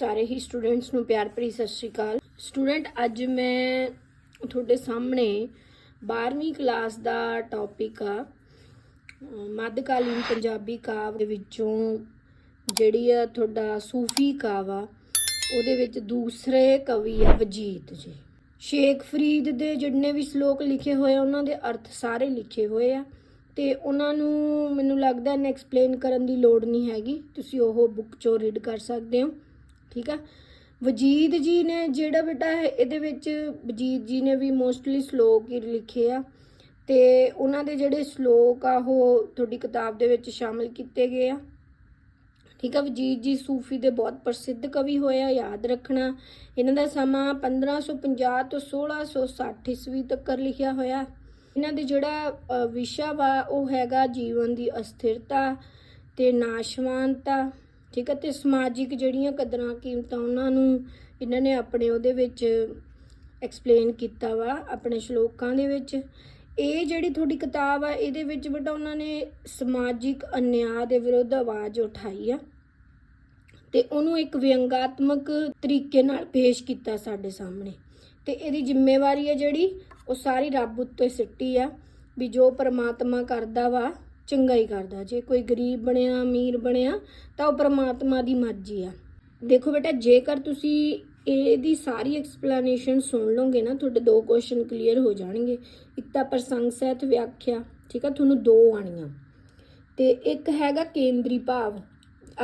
ਸਾਰੇ ਹੀ ਸਟੂਡੈਂਟਸ ਨੂੰ ਪਿਆਰ ਭਰੀ ਸਤਿ ਸ਼੍ਰੀ ਅਕਾਲ। ਸਟੂਡੈਂਟ, ਅੱਜ ਮੈਂ ਤੁਹਾਡੇ ਸਾਹਮਣੇ 12ਵੀਂ ਕਲਾਸ ਦਾ ਟੌਪਿਕ ਆ। ਮੱਧਕਾਲੀਨ ਪੰਜਾਬੀ ਕਾਵ ਦੇ ਵਿੱਚੋਂ ਜਿਹੜੀ ਆ ਤੁਹਾਡਾ ਸੂਫੀ ਕਾਵ ਆ, ਉਹਦੇ ਵਿੱਚ ਦੂਸਰੇ ਕਵੀ ਆ ਵਜੀਦ ਜੀ। ਸ਼ੇਖ ਫਰੀਦ ਦੇ ਜਿੰਨੇ ਵੀ ਸ਼ਲੋਕ ਲਿਖੇ ਹੋਏ ਆ, ਉਹਨਾਂ ਦੇ ਅਰਥ ਸਾਰੇ ਲਿਖੇ ਹੋਏ ਆ ਤੇ ਉਹਨਾਂ ਨੂੰ ਮੈਨੂੰ ਲੱਗਦਾ ਹੈ ਐਕਸਪਲੇਨ ਕਰਨ ਦੀ ਲੋੜ ਨਹੀਂ ਹੈਗੀ। ਤੁਸੀਂ ਉਹ ਬੁੱਕ ਚੋਂ ਰੀਡ ਕਰ ਸਕਦੇ ਹੋ। ਠੀਕ ਆ? ਵਜੀਦ ਜੀ ਨੇ ਜਿਹੜਾ ਬੇਟਾ ਹੈ, ਇਹਦੇ ਵਿੱਚ ਵਜੀਦ ਜੀ ਨੇ ਵੀ ਮੋਸਟਲੀ ਸ਼ਲੋਕ ਹੀ ਲਿਖੇ ਆ ਤੇ ਉਹਨਾਂ ਦੇ ਜਿਹੜੇ ਸ਼ਲੋਕ ਆ, ਉਹ ਤੁਹਾਡੀ ਕਿਤਾਬ ਦੇ ਵਿੱਚ ਸ਼ਾਮਿਲ ਕੀਤੇ ਗਏ ਆ। ਠੀਕ ਆ, ਵਜੀਦ ਜੀ ਸੂਫੀ ਦੇ ਬਹੁਤ ਪ੍ਰਸਿੱਧ ਕਵੀ ਹੋਏ ਆ, ਯਾਦ ਰੱਖਣਾ। ਇਹਨਾਂ ਦਾ ਸਮਾਂ 1550 ਤੋਂ 1660 ਈਸਵੀ ਤੱਕ ਲਿਖਿਆ ਹੋਇਆ। ਇਹਨਾਂ ਦੇ ਜਿਹੜਾ ਵਿਸ਼ਾ ਵਾ, ਉਹ ਹੈਗਾ ਜੀਵਨ ਦੀ ਅਸਥਿਰਤਾ ਤੇ ਨਾਸ਼ਵਾਨਤਾ। ਠੀਕ ਹੈ, ਤੇ ਸਮਾਜਿਕ ਜਿਹੜੀਆਂ ਕਦਰਾਂ ਕੀਮਤਾਂ ਉਹਨਾਂ ਨੂੰ ਇਹਨਾਂ ਨੇ ਆਪਣੇ ਉਹਦੇ ਵਿੱਚ ਐਕਸਪਲੇਨ ਕੀਤਾ ਵਾ, ਆਪਣੇ ਸ਼ਲੋਕਾਂ ਦੇ ਵਿੱਚ। ਇਹ ਜਿਹੜੀ ਤੁਹਾਡੀ ਕਿਤਾਬ ਆ, ਇਹਦੇ ਵਿੱਚ ਬੇਟਾ ਉਹਨਾਂ ਨੇ ਸਮਾਜਿਕ ਅਨਿਆਂ ਦੇ ਵਿਰੁੱਧ ਆਵਾਜ਼ ਉਠਾਈ ਆ ਤੇ ਉਹਨੂੰ ਇੱਕ ਵਿਅੰਗਾਤਮਕ ਤਰੀਕੇ ਨਾਲ ਪੇਸ਼ ਕੀਤਾ ਸਾਡੇ ਸਾਹਮਣੇ। ਤੇ ਇਹਦੀ ਜ਼ਿੰਮੇਵਾਰੀ ਹੈ ਜਿਹੜੀ, ਉਹ ਸਾਰੀ ਰੱਬ ਉੱਤੇ ਸਿੱਟੀ ਆ ਵੀ ਜੋ ਪਰਮਾਤਮਾ ਕਰਦਾ ਵਾ ਚੰਗਾ ਹੀ ਕਰਦਾ। ਜੇ ਕੋਈ ਗਰੀਬ ਬਣਿਆ, ਅਮੀਰ ਬਣਿਆ, ਤਾਂ ਉਹ ਪ੍ਰਮਾਤਮਾ ਦੀ ਮਰਜ਼ੀ ਆ। ਦੇਖੋ ਬੇਟਾ, ਜੇਕਰ ਤੁਸੀਂ ਇਹਦੀ ਸਾਰੀ ਐਕਸਪਲੇਨੇਸ਼ਨ ਸੁਣ ਲਓਗੇ ਨਾ, ਤੁਹਾਡੇ ਦੋ ਕੁਐਸਚਨ ਕਲੀਅਰ ਹੋ ਜਾਣਗੇ। ਇੱਕ ਤਾਂ ਪ੍ਰਸੰਗ ਸਹਿਤ ਵਿਆਖਿਆ, ਠੀਕ ਆ, ਤੁਹਾਨੂੰ ਦੋ ਆਣੀਆਂ ਤੇ ਇੱਕ ਹੈਗਾ ਕੇਂਦਰੀ ਭਾਵ।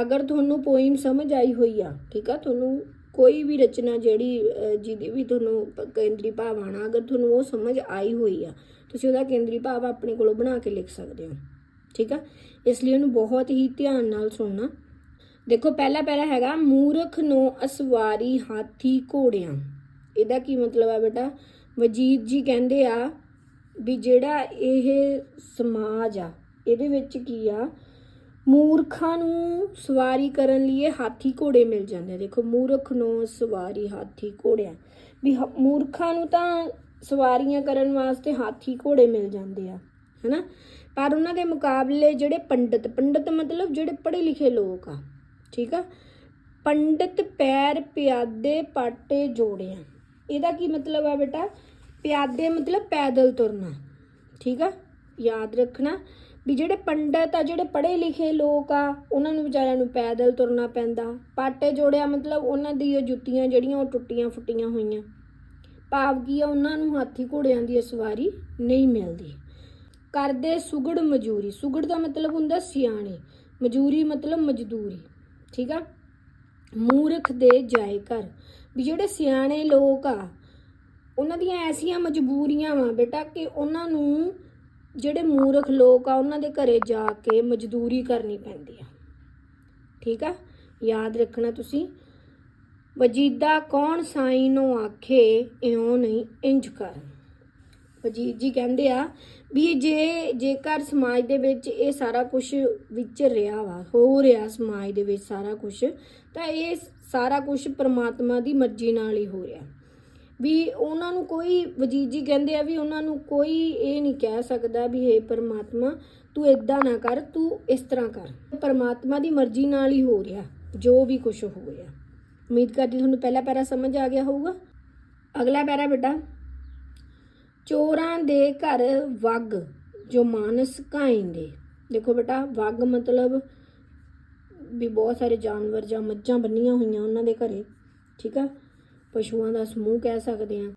ਅਗਰ ਤੁਹਾਨੂੰ ਪੋਇਮ ਸਮਝ ਆਈ ਹੋਈ ਆ, ਠੀਕ ਆ, ਤੁਹਾਨੂੰ ਕੋਈ ਵੀ ਰਚਨਾ ਜਿਹੜੀ ਜਿਹਦੀ ਵੀ ਤੁਹਾਨੂੰ ਕੇਂਦਰੀ ਭਾਵ ਆਣਾ ਅਗਰ ਤੁਹਾਨੂੰ ਉਹ ਸਮਝ ਆਈ ਹੋਈ ਆ, ਤੁਸੀਂ ਉਹਦਾ ਕੇਂਦਰੀ ਭਾਵ ਆਪਣੇ ਕੋਲੋਂ ਬਣਾ ਕੇ ਲਿਖ ਸਕਦੇ ਹੋ। ਠੀਕ ਆ? ਇਸ ਲਈ ਉਹਨੂੰ ਬਹੁਤ ਹੀ ਧਿਆਨ ਨਾਲ ਸੁਣਨਾ। ਦੇਖੋ, ਪਹਿਲਾ ਪਹਿਲਾ ਹੈਗਾ ਮੂਰਖ ਨੂੰ ਅਸਵਾਰੀ ਹਾਥੀ ਘੋੜਿਆਂ। ਇਹਦਾ ਕੀ ਮਤਲਬ ਆ ਬੇਟਾ? ਵਜੀਦ ਜੀ ਕਹਿੰਦੇ ਆ ਵੀ ਜਿਹੜਾ ਇਹ ਸਮਾਜ ਆ, ਇਹਦੇ ਵਿੱਚ ਕੀ ਆ? ਮੂਰਖਾਂ ਨੂੰ ਸਵਾਰੀ ਕਰਨ ਲਈ ਇਹ ਹਾਥੀ ਘੋੜੇ ਮਿਲ ਜਾਂਦੇ ਆ। ਦੇਖੋ, ਮੂਰਖ ਨੂੰ ਸਵਾਰੀ ਹਾਥੀ ਘੋੜਿਆਂ। ਵੀ ਹ- ਮੂਰਖਾਂ ਨੂੰ ਤਾਂ ਸਵਾਰੀਆਂ ਕਰਨ ਵਾਸਤੇ ਹਾਥੀ ਘੋੜੇ ਮਿਲ ਜਾਂਦੇ ਆ। ਹੈਨਾ? ਪਰ ਉਹਨਾਂ ਦੇ ਮੁਕਾਬਲੇ ਜਿਹੜੇ ਪੰਡਤ ਪੰਡਤ ਮਤਲਬ ਜਿਹੜੇ ਪੜ੍ਹੇ ਲਿਖੇ ਲੋਕ ਆ, ਠੀਕ ਆ? ਪੰਡਤ ਪੈਰ ਪਿਆਦੇ ਪਾਟੇ ਜੋੜਿਆ। ਇਹਦਾ ਕੀ ਮਤਲਬ ਆ ਬੇਟਾ? ਪਿਆਦੇ ਮਤਲਬ ਪੈਦਲ ਤੁਰਨਾ, ਠੀਕ ਆ? ਯਾਦ ਰੱਖਣਾ ਵੀ ਜਿਹੜੇ ਪੰਡਤ ਆ, ਜਿਹੜੇ ਪੜ੍ਹੇ ਲਿਖੇ ਲੋਕ ਆ, ਉਹਨਾਂ ਨੂੰ ਵਿਚਾਰਿਆਂ ਨੂੰ ਪੈਦਲ ਤੁਰਨਾ ਪੈਂਦਾ। ਪਾਟੇ ਜੋੜਿਆ ਮਤਲਬ ਉਹਨਾਂ ਦੀਆਂ ਜੁੱਤੀਆਂ ਜਿਹੜੀਆਂ ਉਹ ਟੁੱਟੀਆਂ ਫੁੱਟੀਆਂ ਹੋਈਆਂ। ਭਾਵ ਕੀ ਆ, ਉਹਨਾਂ ਨੂੰ ਹਾਥੀ ਘੋੜਿਆਂ ਦੀ ਸਵਾਰੀ ਨਹੀਂ ਮਿਲਦੀ। ਕਰਦੇ ਸੁਗੜ ਮਜ਼ਦੂਰੀ। ਸੁਗੜ ਦਾ ਮਤਲਬ ਹੁੰਦਾ ਸਿਆਣੇ। ਮਜ਼ਦੂਰੀ ਮਤਲਬ ਮਜ਼ਦੂਰੀ। ਠੀਕ ਆ? ਮੂਰਖ ਦੇ ਜਾਏ ਘਰ। ਵੀ ਜਿਹੜੇ ਸਿਆਣੇ ਲੋਕ ਆ, ਉਹਨਾਂ ਦੀਆਂ ਐਸੀਆਂ ਮਜਬੂਰੀਆਂ ਵਾ ਬੇਟਾ ਕਿ ਉਹਨਾਂ ਨੂੰ ਜਿਹੜੇ ਮੂਰਖ ਲੋਕ ਆ, ਉਹਨਾਂ ਦੇ ਘਰੇ ਜਾ ਕੇ ਮਜ਼ਦੂਰੀ ਕਰਨੀ ਪੈਂਦੀ ਆ। ਠੀਕ ਆ? ਯਾਦ ਰੱਖਣਾ ਤੁਸੀਂ। ਵਜੀਦਾ ਕੌਣ ਸਾਈਂ ਨੂੰ ਆਖੇ, ਇਉਂ ਨਹੀਂ ਇੰਜ ਕਰ ਵਜੀਦ ਜੀ ਕਹਿੰਦੇ ਆ ਵੀ ਜੇ, ਜੇਕਰ ਸਮਾਜ ਦੇ ਵਿੱਚ ਇਹ ਸਾਰਾ ਕੁਝ ਵਿਚਰ ਰਿਹਾ ਵਾ, ਹੋ ਰਿਹਾ ਸਮਾਜ ਦੇ ਵਿੱਚ ਸਾਰਾ ਕੁਝ ਤਾਂ ਇਹ ਸਾਰਾ ਕੁਝ ਪ੍ਰਮਾਤਮਾ ਦੀ ਮਰਜ਼ੀ ਨਾਲ ਹੀ ਹੋ ਰਿਹਾ। ਵੀ ਉਹਨਾਂ ਨੂੰ ਕੋਈ, ਵਜੀਦ ਜੀ ਕਹਿੰਦੇ ਆ ਵੀ ਉਹਨਾਂ ਨੂੰ ਕੋਈ ਇਹ ਨਹੀਂ ਕਹਿ ਸਕਦਾ ਵੀ ਹੇ ਪਰਮਾਤਮਾ, ਤੂੰ ਇਦਾਂ ਨਾ ਕਰ, ਤੂੰ ਇਸ ਤਰ੍ਹਾਂ ਕਰ। ਪਰਮਾਤਮਾ ਦੀ ਮਰਜ਼ੀ ਨਾਲ ਹੀ ਹੋ ਰਿਹਾ, ਜੋ ਵੀ ਕੁਝ ਹੋ ਰਿਹਾ। ਉਮੀਦ ਕਰਦੀ ਤੁਹਾਨੂੰ ਪਹਿਲਾ ਪੈਰਾ ਸਮਝ ਆ ਗਿਆ ਹੋਊਗਾ। ਅਗਲਾ ਪੈਰਾ ਬੇਟਾ। ਚੋਰਾਂ ਦੇ ਘਰ ਵਗ ਜੋ ਮਾਨਸ ਕਾਇਂਦੇ ਦੇਖੋ ਬੇਟਾ, ਵਗ ਮਤਲਬ ਵੀ ਬਹੁਤ ਸਾਰੇ ਜਾਨਵਰ ਜਾਂ ਮੱਝਾਂ ਬੰਨੀਆਂ ਹੋਈਆਂ ਉਹਨਾਂ ਦੇ ਘਰੇ, ਠੀਕ ਆ? ਪਸ਼ੂਆਂ ਦਾ ਸਮੂਹ ਕਹਿ ਸਕਦੇ ਆ।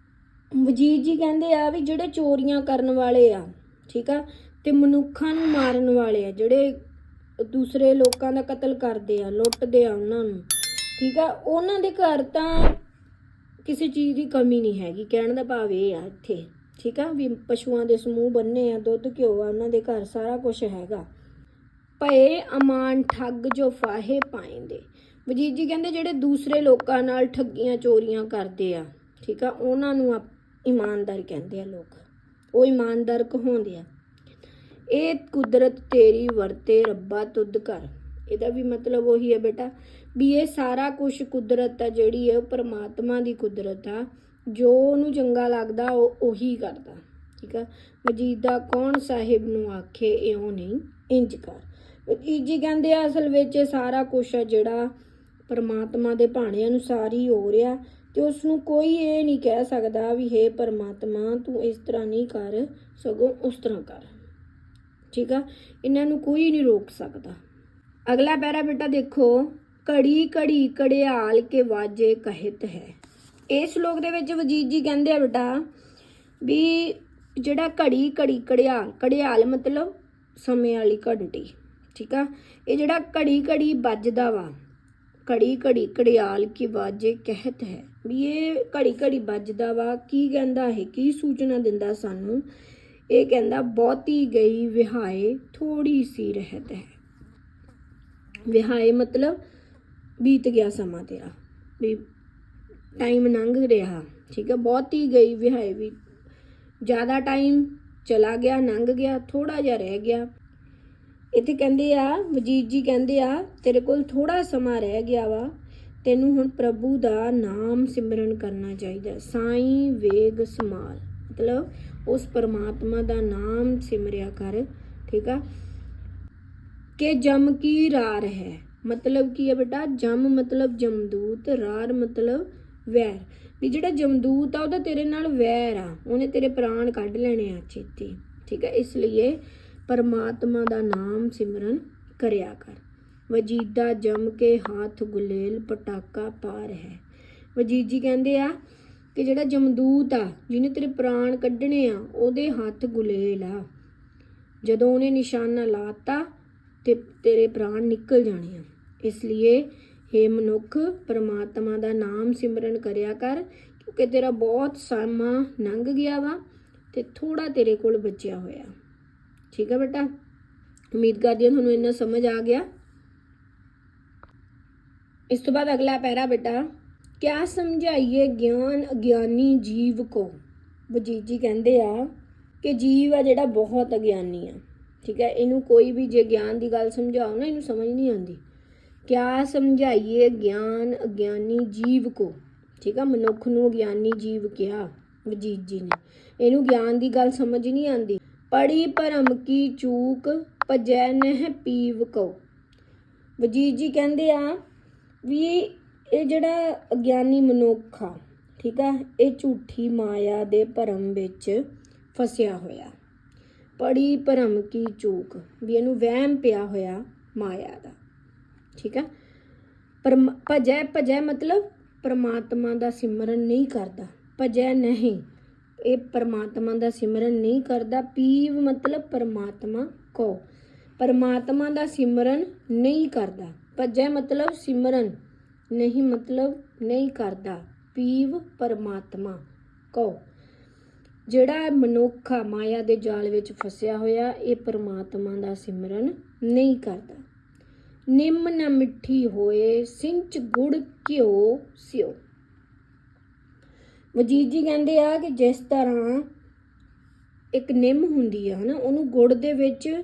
ਵਜੀਦ ਜੀ ਕਹਿੰਦੇ ਆ ਵੀ ਜਿਹੜੇ ਚੋਰੀਆਂ ਕਰਨ ਵਾਲੇ ਆ, ਠੀਕ ਆ? ਤੇ ਮਨੁੱਖਾਂ ਨੂੰ ਮਾਰਨ ਵਾਲੇ ਆ, ਜਿਹੜੇ ਦੂਸਰੇ ਲੋਕਾਂ ਦਾ ਕਤਲ ਕਰਦੇ ਆ, ਲੁੱਟਦੇ ਆ ਉਹਨਾਂ ਨੂੰ, ਠੀਕ ਆ? ਉਹਨਾਂ ਦੇ ਘਰ ਤਾਂ ਕਿਸੇ ਚੀਜ਼ ਦੀ ਕਮੀ ਨਹੀਂ ਹੈਗੀ, ਕਹਿਣ ਦਾ ਭਾਵ ਇਹ ਆ ਇੱਥੇ। ਠੀਕ ਆ? ਵੀ ਪਸ਼ੂਆਂ ਦੇ ਸਮੂਹ ਬੰਨੇ ਆ, ਦੁੱਧ, ਘਿਓ ਆ, ਉਹਨਾਂ ਦੇ ਘਰ ਸਾਰਾ ਕੁਝ ਹੈਗਾ। ਭਏ ਅਮਾਨ ਠੱਗ ਜੋ ਫਾਹੇ ਪਾਏਂਦੇ ਵਜੀਦ ਜੀ ਕਹਿੰਦੇ ਜਿਹੜੇ ਦੂਸਰੇ ਲੋਕਾਂ ਨਾਲ ਠੱਗੀਆਂ, ਚੋਰੀਆਂ ਕਰਦੇ ਆ, ਠੀਕ ਆ, ਉਹਨਾਂ ਨੂੰ ਆਪ- ਇਮਾਨਦਾਰ ਕਹਿੰਦੇ ਆ ਲੋਕ। ਉਹ ਇਮਾਨਦਾਰ ਕਹਾਉਂਦੇ ਆ, ਇਹ ਕੁਦਰਤ ਤੇਰੀ ਵਰਤੇ ਰੱਬਾ ਤੁਧ ਕਰ ਇਹਦਾ ਵੀ ਮਤਲਬ ਉਹੀ ਹੈ ਬੇਟਾ, ਵੀ ਇਹ ਸਾਰਾ ਕੁਝ ਕੁਦਰਤ ਆ ਜਿਹੜੀ ਹੈ ਉਹ ਪਰਮਾਤਮਾ ਦੀ ਕੁਦਰਤ ਆ। ਜੋ ਉਹਨੂੰ ਚੰਗਾ ਲੱਗਦਾ, ਉਹ ਉਹੀ ਕਰਦਾ। ਠੀਕ ਆ? ਮਜੀਦਾ ਕੌਣ ਸਾਹਿਬ ਨੂੰ ਆਖੇ ਇਉਂ ਨਹੀਂ, ਇੰਜ ਕਰ। ਜੀ ਕਹਿੰਦੇ ਆ, ਅਸਲ ਵਿੱਚ ਇਹ ਸਾਰਾ ਕੁਝ ਆ ਜਿਹੜਾ ਪਰਮਾਤਮਾ ਦੇ ਭਾਣੇ ਅਨੁਸਾਰ ਹੀ ਹੋ ਰਿਹਾ ਤੇ ਉਸ ਨੂੰ ਕੋਈ ਇਹ ਨਹੀਂ ਕਹਿ ਸਕਦਾ ਵੀ, ਹੇ ਪਰਮਾਤਮਾ, ਤੂੰ ਇਸ ਤਰ੍ਹਾਂ ਨਹੀਂ ਕਰ, ਸਗੋਂ ਉਸ ਤਰ੍ਹਾਂ ਕਰ। ਠੀਕ ਆ? ਇਹਨਾਂ ਨੂੰ ਕੋਈ ਨਹੀਂ ਰੋਕ ਸਕਦਾ। ਅਗਲਾ ਪੈਰਾ ਬੇਟਾ ਦੇਖੋ। ਘੜੀ ਘੜੀ ਕੜਿਆਲ ਕੇ ਵਾਜੇ ਕਹਿਤ ਹੈ। ਇਹ ਸ਼ਲੋਕ ਦੇ ਵਿੱਚ ਵਜੀਦ ਜੀ ਕਹਿੰਦੇ ਆ ਬੇਟਾ ਵੀ ਜਿਹੜਾ ਘੜੀ ਘੜੀ ਘੜਿਆਲ ਘੜਿਆਲ ਮਤਲਬ ਸਮੇਂ ਵਾਲੀ ਘੰਟੀ, ਠੀਕ ਆ? ਇਹ ਜਿਹੜਾ ਘੜੀ ਘੜੀ ਵੱਜਦਾ ਵਾ, ਘੜੀ ਘੜੀ ਘੜਿਆਲ ਕੀ ਵਾਜੇ ਕਹਿਤ ਹੈ, ਵੀ ਇਹ ਘੜੀ ਘੜੀ ਵੱਜਦਾ ਵਾ, ਕੀ ਕਹਿੰਦਾ ਹੈ ਕੀ ਸੂਚਨਾ ਦਿੰਦਾ ਸਾਨੂੰ? ਇਹ ਕਹਿੰਦਾ, ਬਹੁਤੀ ਗਈ ਵਿਹਾਏ, ਥੋੜੀ ਸੀ ਰਹਿਤ ਹੈ। ਵਿਹਾਏ ਮਤਲਬ ਬੀਤ ਗਿਆ ਸਮਾਂ ਤੇਰਾ, ਵੀ ਟਾਈਮ ਲੰਘ ਰਿਹਾ। ਠੀਕ ਹੈ, ਬਹੁਤੀ ਗਈ ਵਿਹਾਏ ਵੀ ਜ਼ਿਆਦਾ ਟਾਈਮ ਚਲਾ ਗਿਆ, ਲੰਘ ਗਿਆ ਥੋੜਾ ਜਿਹਾ ਰਹਿ ਗਿਆ। ਇੱਥੇ ਕਹਿੰਦੇ ਆ ਵਜੀਦ ਜੀ ਕਹਿੰਦੇ ਆ, ਤੇਰੇ ਕੋਲ ਥੋੜਾ ਸਮਾਂ ਰਹਿ ਗਿਆ ਵਾ, ਤੈਨੂੰ ਹੁਣ ਪ੍ਰਭੂ ਦਾ ਨਾਮ ਸਿਮਰਨ ਕਰਨਾ ਚਾਹੀਦਾ। ਸਾਈਂ ਵੇਗ ਸਮਾਲ। ਮਤਲਬ ਉਸ ਪਰਮਾਤਮਾ ਦਾ ਨਾਮ ਸਿਮਰਿਆ ਕਰ। ਠੀਕ ਆ? ਕਿ ਜਮ ਕੀ ਰਾਰ ਹੈ? ਮਤਲਬ ਕੀ ਹੈ ਬੇਟਾ? ਜਮ ਮਤਲਬ ਜਮਦੂਤ, ਰਾਰ ਮਤਲਬ ਵੈਰ। ਵੀ ਜਿਹੜਾ ਜਮਦੂਤ ਆ ਉਹਦਾ ਤੇਰੇ ਨਾਲ ਵੈਰ ਆ। ਉਹਨੇ ਤੇਰੇ ਪ੍ਰਾਣ ਕੱਢ ਲੈਣੇ ਆ ਛੇਤੀ। ਠੀਕ ਹੈ? ਇਸ ਲਈ ਪਰਮਾਤਮਾ ਦਾ ਨਾਮ ਸਿਮਰਨ ਕਰਿਆ ਕਰ। ਵਜੀਦਾ ਜਮ ਕੇ ਹੱਥ ਗੁਲੇਲ, ਪਟਾਕਾ ਪਾਰ ਹੈ। ਵਜੀਦ ਜੀ ਕਹਿੰਦੇ ਆ ਕਿ ਜਿਹੜਾ ਜਮਦੂਤ ਆ, ਜਿਹਨੇ ਤੇਰੇ ਪ੍ਰਾਣ ਕੱਢਣੇ ਆ, ਉਹਦੇ ਹੱਥ ਗੁਲੇਲ ਆ। ਜਦੋਂ ਉਹਨੇ ਨਿਸ਼ਾਨਾ ਲਾਤਾ ਤੇ ਤੇਰੇ ਪ੍ਰਾਣ ਨਿਕਲ ਜਾਣੇ ਆ। ਇਸ ਲਈ ਹੇ ਮਨੁੱਖ, ਪਰਮਾਤਮਾ ਦਾ ਨਾਮ ਸਿਮਰਨ ਕਰਿਆ ਕਰ, ਕਿਉਂਕਿ ਤੇਰਾ ਬਹੁਤ ਸਮਾਂ ਲੰਘ ਗਿਆ ਵਾ ਤੇ ਥੋੜਾ ਤੇਰੇ ਕੋਲ ਬਚਿਆ ਹੋਇਆ। ਠੀਕ ਹੈ ਬੇਟਾ? ਉਮੀਦ ਕਰਦੀ ਹਾਂ ਤੁਹਾਨੂੰ ਇੰਨਾ ਸਮਝ ਆ ਗਿਆ। ਇਸ ਤੋਂ ਬਾਅਦ ਅਗਲਾ ਪੈਰਾ ਬੇਟਾ, ਕਿਆ ਸਮਝਾਈਏ ਗਿਆਨ ਅਗਿਆਨੀ ਜੀਵ ਕੋ? ਵਜੀਤ ਜੀ ਕਹਿੰਦੇ ਆ ਕਿ ਜੀਵ ਆ ਜਿਹੜਾ ਬਹੁਤ ਅਗਿਆਨੀ ਆ। ਠੀਕ ਹੈ ਇਹਨੂੰ ਕੋਈ ਵੀ ਜੇ ਗਿਆਨ ਦੀ ਗੱਲ ਸਮਝਾਓ ਨਾ, ਇਹਨੂੰ ਸਮਝ ਨਹੀਂ ਆਉਂਦੀ। ਕਿਆ ਸਮਝਾਈਏ ਗਿਆਨ ਅਗਿਆਨੀ ਜੀਵ ਕੋ? ਠੀਕ ਆ, ਮਨੁੱਖ ਨੂੰ ਗਿਆਨੀ ਜੀਵ ਕਿਹਾ ਵਜੀਦ ਜੀ ਨੇ। ਇਹਨੂੰ ਗਿਆਨ ਦੀ ਗੱਲ ਸਮਝ ਨਹੀਂ ਆਉਂਦੀ। ਪੜੀ ਭਰਮ ਕੀ ਚੂਕ, ਭਜੈ ਨਹਿ ਪੀਵ ਕੋ ਵਜੀਦ ਜੀ ਕਹਿੰਦੇ ਆ ਵੀ ਇਹ ਜਿਹੜਾ ਅਗਿਆਨੀ ਮਨੁੱਖ ਆ, ਠੀਕ ਆ, ਇਹ ਝੂਠੀ ਮਾਇਆ ਦੇ ਭਰਮ ਵਿੱਚ ਫਸਿਆ ਹੋਇਆ। ਪੜੀ ਭਰਮ ਕੀ ਚੂਕ, ਵੀ ਇਹਨੂੰ ਵਹਿਮ ਪਿਆ ਹੋਇਆ ਮਾਇਆ ਦਾ। ਠੀਕ ਹੈ ਪਰਮ, ਭਜੈ ਭਜੈ ਮਤਲਬ ਪਰਮਾਤਮਾ ਦਾ ਸਿਮਰਨ ਨਹੀਂ ਕਰਦਾ। ਭਜੈ ਨਹੀਂ, ਇਹ ਪਰਮਾਤਮਾ ਦਾ ਸਿਮਰਨ ਨਹੀਂ ਕਰਦਾ। ਪੀਵ ਮਤਲਬ ਪਰਮਾਤਮਾ ਕੋ। ਪਰਮਾਤਮਾ ਦਾ ਸਿਮਰਨ ਨਹੀਂ ਕਰਦਾ। ਭਜੈ ਮਤਲਬ ਸਿਮਰਨ, ਨਹੀਂ ਮਤਲਬ ਨਹੀਂ ਕਰਦਾ। ਪੀਵ ਪਰਮਾਤਮਾ ਕੋ। ਜਿਹੜਾ ਮਨੁੱਖ ਮਾਇਆ ਦੇ ਜਾਲ ਵਿੱਚ ਫਸਿਆ ਹੋਇਆ, ਇਹ ਪਰਮਾਤਮਾ ਦਾ ਸਿਮਰਨ ਨਹੀਂ ਕਰਦਾ। ਨਿੰਮ ਨ ਮਿੱਠੀ ਹੋਏ, ਸਿੰਚ ਗੁੜ ਘਿਓ ਸਿਓ। ਵਜੀਦ ਜੀ ਕਹਿੰਦੇ ਆ ਕਿ ਜਿਸ ਤਰ੍ਹਾਂ ਇੱਕ ਨਿੰਮ ਹੁੰਦੀ ਆ, ਹਨਾ, ਉਹਨੂੰ ਗੁੜ ਦੇ ਵਿੱਚ,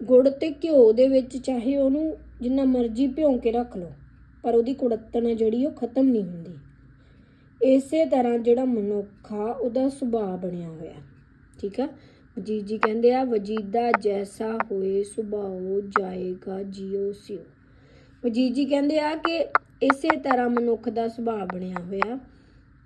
ਗੁੜ ਤੇ ਘਿਓ ਦੇ ਵਿੱਚ ਚਾਹੇ ਉਹਨੂੰ ਜਿੰਨਾ ਮਰਜ਼ੀ ਭਿਉਂ ਕੇ ਰੱਖ ਲਓ, ਪਰ ਉਹਦੀ ਕੁੜੱਤਣ ਆ ਜਿਹੜੀ ਉਹ ਖਤਮ ਨਹੀਂ ਹੁੰਦੀ। ਇਸੇ ਤਰ੍ਹਾਂ ਜਿਹੜਾ ਮਨੁੱਖ ਆ, ਉਹਦਾ ਸੁਭਾਅ ਬਣਿਆ ਹੋਇਆ, ਠੀਕ ਆ? ਵਜੀਦ ਜੀ ਕਹਿੰਦੇ ਆ, ਵਜੀਦਾ ਜੈਸਾ ਹੋਏ ਸੁਭਾਉ ਜਾਏਗਾ ਜਿਉ ਸਿਉ। ਵਜੀਦ ਜੀ ਕਹਿੰਦੇ ਆ ਕਿ ਇਸੇ ਤਰ੍ਹਾਂ ਮਨੁੱਖ ਦਾ ਸੁਭਾਅ ਬਣਿਆ ਹੋਇਆ,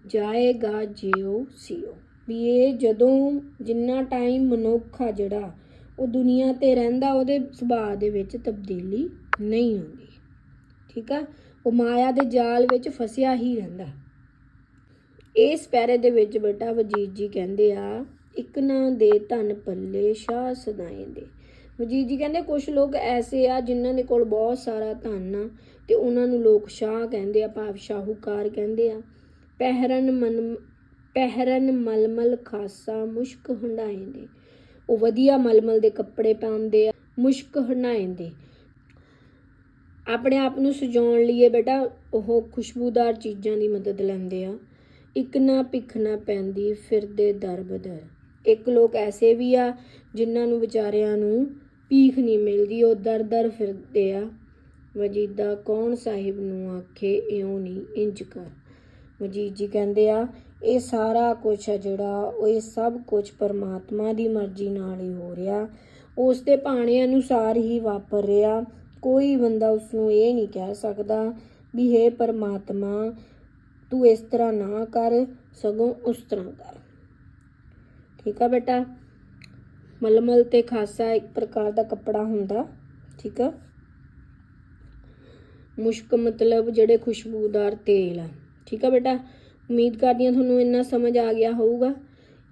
ਜਾਏਗਾ ਜਿਉ ਸਿਉ। ਵੀ ਇਹ ਜਦੋਂ ਜਿੰਨਾ ਟਾਈਮ ਮਨੁੱਖ ਆ ਜਿਹੜਾ, ਉਹ ਦੁਨੀਆ ਤੇ ਰਹਿੰਦਾ, ਉਹਦੇ ਸੁਭਾਅ ਦੇ ਵਿੱਚ ਤਬਦੀਲੀ ਨਹੀਂ ਆਉਂਦੀ। ਠੀਕ ਆ? ਉਹ ਮਾਇਆ ਦੇ ਜਾਲ ਵਿੱਚ ਫਸਿਆ ਹੀ ਰਹਿੰਦਾ। ਇਸ ਪੈਰੇ ਦੇ ਵਿੱਚ ਬੇਟਾ ਵਜੀਦ ਜੀ ਕਹਿੰਦੇ ਆ ਇੱਕ ਨਾ ਦੇ ਧਨ ਪੱਲੇ ਸ਼ਾਹ ਸਦਾਏ ਦੇ। ਵਜੀਦ ਜੀ ਕਹਿੰਦੇ ਕੁਝ ਲੋਕ ਐਸੇ ਆ ਜਿਨ੍ਹਾਂ ਦੇ ਕੋਲ ਬਹੁਤ ਸਾਰਾ ਧਨ ਆ ਤੇ ਉਹਨਾਂ ਨੂੰ ਲੋਕ ਸ਼ਾਹ ਕਹਿੰਦੇ ਆ, ਭਾਵ ਸ਼ਾਹੂਕਾਰ ਕਹਿੰਦੇ ਆ। ਪਹਿਰਨ ਮਨ, ਪਹਿਰਨ ਮਲਮਲ ਖਾਸਾ ਮੁਸ਼ਕ ਹੰਡਾਏਂਦੇ ਉਹ ਵਧੀਆ ਮਲਮਲ ਦੇ ਕੱਪੜੇ ਪਾਉਂਦੇ ਆ, ਮੁਸ਼ਕ ਹੰਡਾਏਂਦੇ ਆਪਣੇ ਆਪ ਨੂੰ ਸਜਾਉਣ ਲਈ ਬੇਟਾ, ਉਹ ਖੁਸ਼ਬੂਦਾਰ ਚੀਜ਼ਾਂ ਦੀ ਮਦਦ ਲੈਂਦੇ ਆ। ਇੱਕ ਨਾ ਭਿੱਖ ਨਾ ਪੈਂਦੀ, ਫਿਰਦੇ ਦਰ ਬਦਰ ਇੱਕ ਲੋਕ ਐਸੇ ਵੀ ਆ ਜਿਨ੍ਹਾਂ ਨੂੰ ਵਿਚਾਰਿਆਂ ਨੂੰ ਭੀਖ ਨਹੀਂ ਮਿਲਦੀ, ਉਹ ਦਰ ਦਰ ਫਿਰਦੇ ਆ। ਵਜੀਦਾ ਕੌਣ ਸਾਹਿਬ ਨੂੰ ਆਖੇ, ਇਉਂ ਨਹੀਂ ਇੰਜ ਕਰ। ਵਜੀਦ ਜੀ ਕਹਿੰਦੇ ਆ, ਇਹ ਸਾਰਾ ਕੁਝ ਆ ਜਿਹੜਾ, ਉਹ ਇਹ ਸਭ ਕੁਝ ਪਰਮਾਤਮਾ ਦੀ ਮਰਜ਼ੀ ਨਾਲ ਹੀ ਹੋ ਰਿਹਾ। ਉਸ ਦੇ ਭਾਣੇ ਅਨੁਸਾਰ ਹੀ ਵਾਪਰ ਰਿਹਾ। ਕੋਈ ਬੰਦਾ ਉਸ ਨੂੰ ਇਹ ਨਹੀਂ ਕਹਿ ਸਕਦਾ ਵੀ ਹੈ ਪਰਮਾਤਮਾ, ਤੂੰ ਇਸ ਤਰ੍ਹਾਂ ਨਾ ਕਰ, ਸਗੋਂ ਉਸ ਤਰ੍ਹਾਂ ਕਰ। ਠੀਕ ਆ ਬੇਟਾ? ਮਲਮਲ ਤੇ ਖਾਸਾ ਇੱਕ ਪ੍ਰਕਾਰ ਦਾ ਕੱਪੜਾ ਹੁੰਦਾ, ਠੀਕ ਆ? ਮੁਸ਼ਕ ਮਤਲਬ ਜਿਹੜੇ ਖੁਸ਼ਬੂਦਾਰ ਤੇਲ ਆ, ਠੀਕ ਆ ਬੇਟਾ? ਉਮੀਦ ਕਰਦੀ ਹਾਂ ਤੁਹਾਨੂੰ ਇੰਨਾ ਸਮਝ ਆ ਗਿਆ ਹੋਊਗਾ।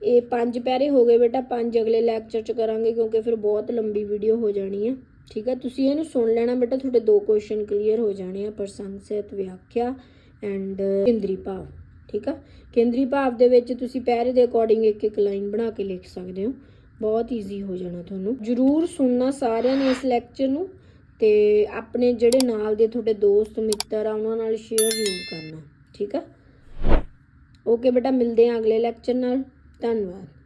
ਇਹ ਪੰਜ ਪੈਰੇ ਹੋ ਗਏ ਬੇਟਾ, ਪੰਜ ਅਗਲੇ ਲੈਕਚਰ ਚ ਕਰਾਂਗੇ ਕਿਉਂਕਿ ਫਿਰ ਬਹੁਤ ਲੰਬੀ ਵੀਡੀਓ ਹੋ ਜਾਣੀ ਹੈ ਠੀਕ ਆ? ਤੁਸੀਂ ਇਹਨੂੰ ਸੁਣ ਲੈਣਾ ਬੇਟਾ, ਤੁਹਾਡੇ ਦੋ ਕੁਐਸਚਨ ਕਲੀਅਰ ਹੋ ਜਾਣੇ ਆ ਪ੍ਰਸੰਗ ਸਹਿਤ ਵਿਆਖਿਆ ਐਂਡ ਕੇਂਦਰੀ ਭਾਵ। ਠੀਕ ਆ? ਕੇਂਦਰੀ ਭਾਵ ਦੇ ਵਿੱਚ ਤੁਸੀਂ ਪੈਰੇ ਦੇ ਅਕੋਰਡਿੰਗ ਇੱਕ ਇੱਕ ਲਾਈਨ ਬਣਾ ਕੇ ਲਿਖ ਸਕਦੇ ਹੋ। ਬਹੁਤ ਈਜ਼ੀ ਹੋ ਜਾਣਾ ਤੁਹਾਨੂੰ। ਜਰੂਰ ਸੁਣਨਾ ਸਾਰਿਆਂ ਨੇ ਇਸ ਲੈਕਚਰ ਨੂੰ ਤੇ ਆਪਣੇ ਜਿਹੜੇ ਨਾਲ ਦੇ ਤੁਹਾਡੇ ਦੋਸਤ, ਮਿੱਤਰ ਆ, ਉਹਨਾਂ ਨਾਲ ਸ਼ੇਅਰ ਜ਼ਰੂਰ ਕਰਨਾ। ਠੀਕ ਆ? ਓਕੇ ਬੇਟਾ, ਮਿਲਦੇ ਹਾਂ ਅਗਲੇ ਲੈਕਚਰ ਨਾਲ। ਧੰਨਵਾਦ।